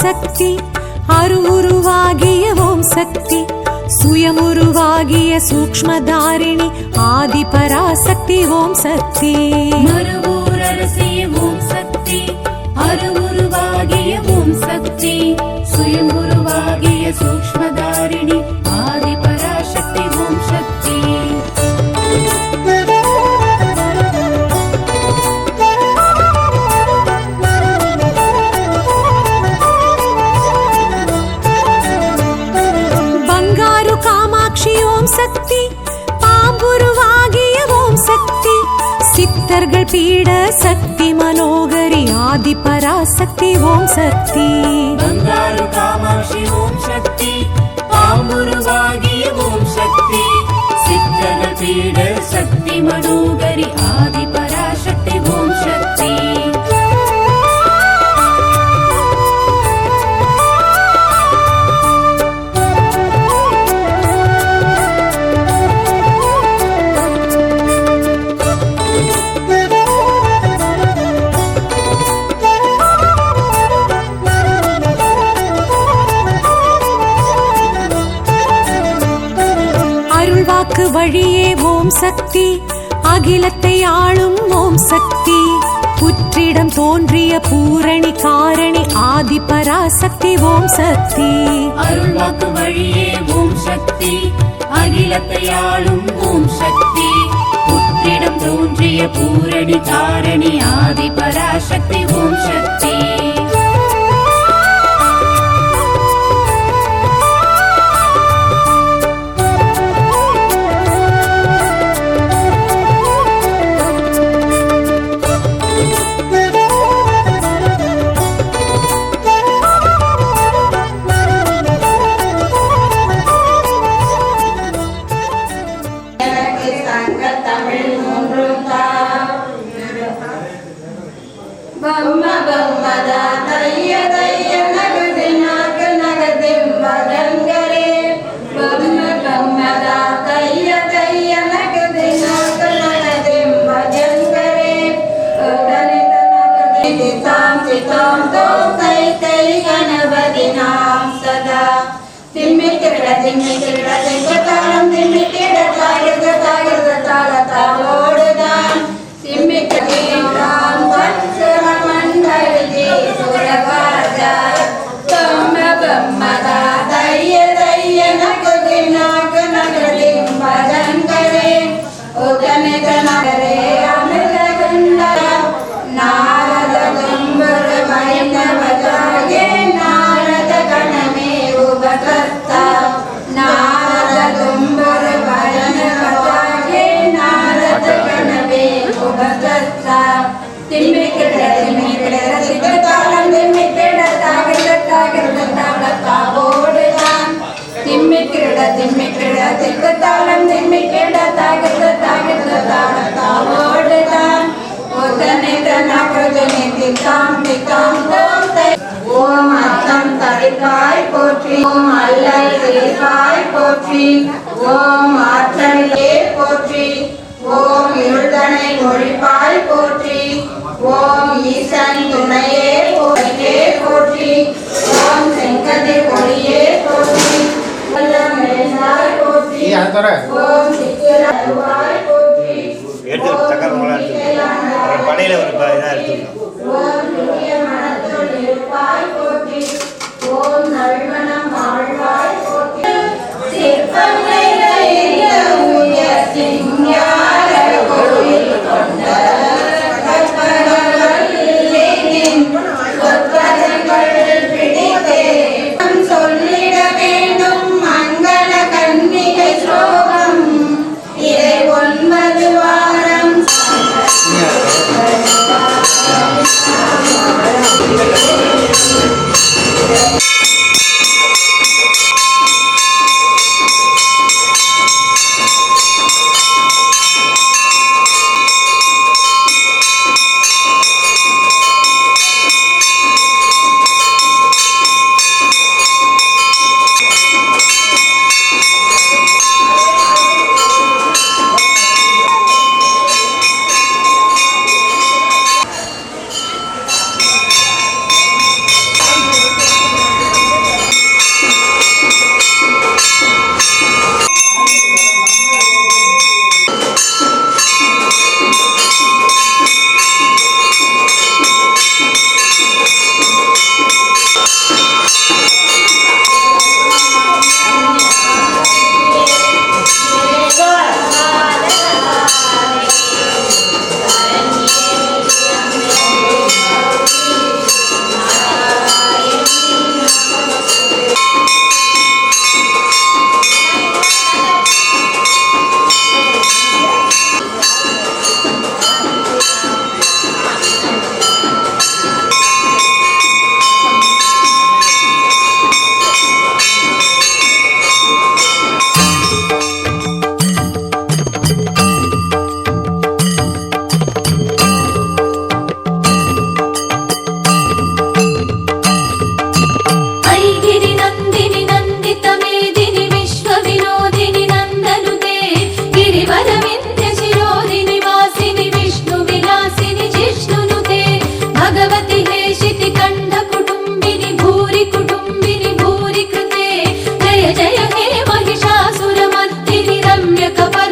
சக்தி. அருவுருவாகிய ஓம் சக்தி. சுயமுருவாகிய சூக்ஷ்மதாரிணி ஆதி பராசக்தி ஓம் சக்தி. மறுவூரரசிய ஓம் சக்தி. அருவுருவாகிய ஓம் சக்தி. சுயம்புருவாகிய சூக்ஷ்மதாரிணி பக்தர்கள் பீட சக்தி மனோகரி ஆதி பராசக்தி ஓம் சக்தி. காமாட்சி ஓம் சக்தி பாம்புருவாகிய ஓம் சக்தி. சித்தர்கள் பீட சக்தி மனோகரி ஆதி வழியே ஓம் சக்தி. அகிலத்தை ஆளும் ஓம் சக்தி. புற்றிடம் தோன்றிய பூரணி காரணி ஆதி பராசக்தி ஓம் சக்தி. அருள்வாக்கு வழியே ஓம் சக்தி. அகிலத்தை ஆளும் ஓம் சக்தி. புற்றிடம் தோன்றிய பூரணி காரணி ஆதி பராசக்தி ஓம் சக்தி. பம்மதா தைய தைய நகதி நாக்கு நகதிம் மதங்கரே பம்ம பம்மதா தைய ಕನಕನಗರೆಯ தர. எடுத்து சக்கரமெல்லாம் எடுத்து படையில் ஒரு இதாக எடுத்துக்கணும் yaka par